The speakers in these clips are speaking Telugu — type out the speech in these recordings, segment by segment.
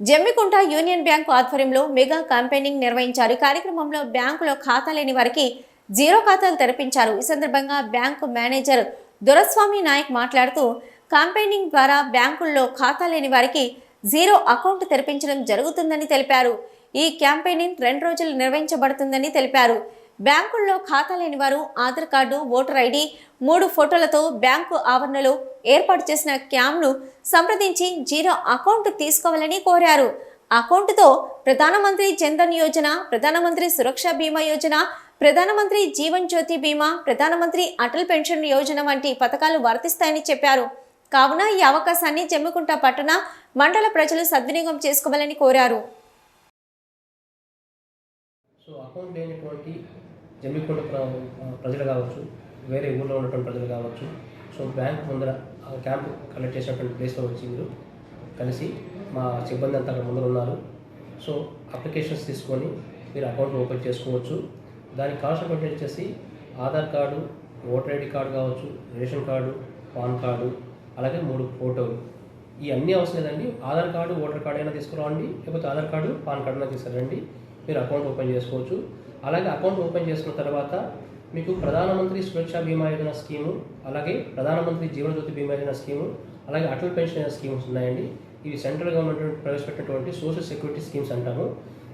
జమ్మికుంట యూనియన్ బ్యాంకు ఆధ్వర్యంలో మెగా క్యాంపెయినింగ్ నిర్వహించారు. ఈ కార్యక్రమంలో బ్యాంకులో ఖాతా లేని వారికి జీరో ఖాతాలు తెరపించారు. ఈ సందర్భంగా బ్యాంకు మేనేజర్ దొరస్వామి నాయక్ మాట్లాడుతూ క్యాంపెయినింగ్ ద్వారా బ్యాంకుల్లో ఖాతా లేని వారికి జీరో అకౌంట్ తెరిపించడం జరుగుతుందని తెలిపారు. ఈ క్యాంపెయినింగ్ రెండు రోజులు నిర్వహించబడుతుందని తెలిపారు. బ్యాంకుల్లో ఖాతా లేని వారు ఆధార్ కార్డు ఓటర్ ఐడి మూడు ఫోటోలతో బ్యాంకు ఆవరణలో ఏర్పాటు చేసిన క్యాంప్ను సంప్రదించి జీరో అకౌంట్ తీసుకోవాలని కోరారు. అకౌంట్తో ప్రధానమంత్రి జన్ధన్ యోజన ప్రధానమంత్రి సురక్ష బీమా యోజన ప్రధానమంత్రి జీవన్ జ్యోతి బీమా ప్రధానమంత్రి అటల్ పెన్షన్ యోజన వంటి పథకాలు వర్తిస్తాయని చెప్పారు. కావున ఈ అవకాశాన్ని జమ్మికుంట పట్టణ మండల ప్రజలు సద్వినియోగం చేసుకోవాలని కోరారు. సో అకౌంట్ లేనటువంటి జమ్మికొండ ప్రజలు కావచ్చు వేరే ఊళ్ళో ఉన్నటువంటి ప్రజలు కావచ్చు సో బ్యాంక్ ముందర ఆ క్యాంప్ కలెక్ట్ చేసినటువంటి ప్లేస్లో వచ్చి మీరు కలిసి మా సిబ్బంది అంతా అక్కడ ముందర ఉన్నారు. సో అప్లికేషన్స్ తీసుకొని మీరు అకౌంట్ ఓపెన్ చేసుకోవచ్చు. దానికి కావాల్సినటువంటి వచ్చేసి Aadhaar card voter ID card కావచ్చు రేషన్ కార్డు పాన్ కార్డు అలాగే మూడు ఫోటోలు. ఈ అన్నీ అవసరం లేదండి. ఆధార్ కార్డు ఓటర్ కార్డు అయినా తీసుకురావండి లేకపోతే ఆధార్ కార్డు పాన్ కార్డు అయినా తీసుకురండి. మీరు అకౌంట్ ఓపెన్ చేసుకోవచ్చు. అలాగే అకౌంట్ ఓపెన్ చేసుకున్న తర్వాత మీకు ప్రధానమంత్రి సురక్ష బీమా యోజన స్కీము అలాగే ప్రధానమంత్రి జీవనజ్యోతి బీమా యోజన స్కీము అలాగే అటల్ పెన్షన్ యోజన స్కీమ్స్ ఉన్నాయండి. ఇవి సెంట్రల్ గవర్నమెంట్ ప్రవేశపెట్టినటువంటి సోషల్ సెక్యూరిటీ స్కీమ్స్ అంటాము.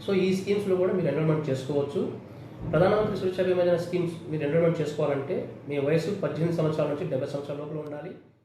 సో ఈ స్కీమ్స్లో కూడా మీరు ఎన్రోల్మెంట్ చేసుకోవచ్చు. ప్రధానమంత్రి సురక్ష బీమా యోజన స్కీమ్స్ మీరు ఎన్రోల్మెంట్ చేసుకోవాలంటే మీ వయసు పద్దెనిమిది సంవత్సరాల నుంచి డెబ్బై సంవత్సరాల లోపల ఉండాలి.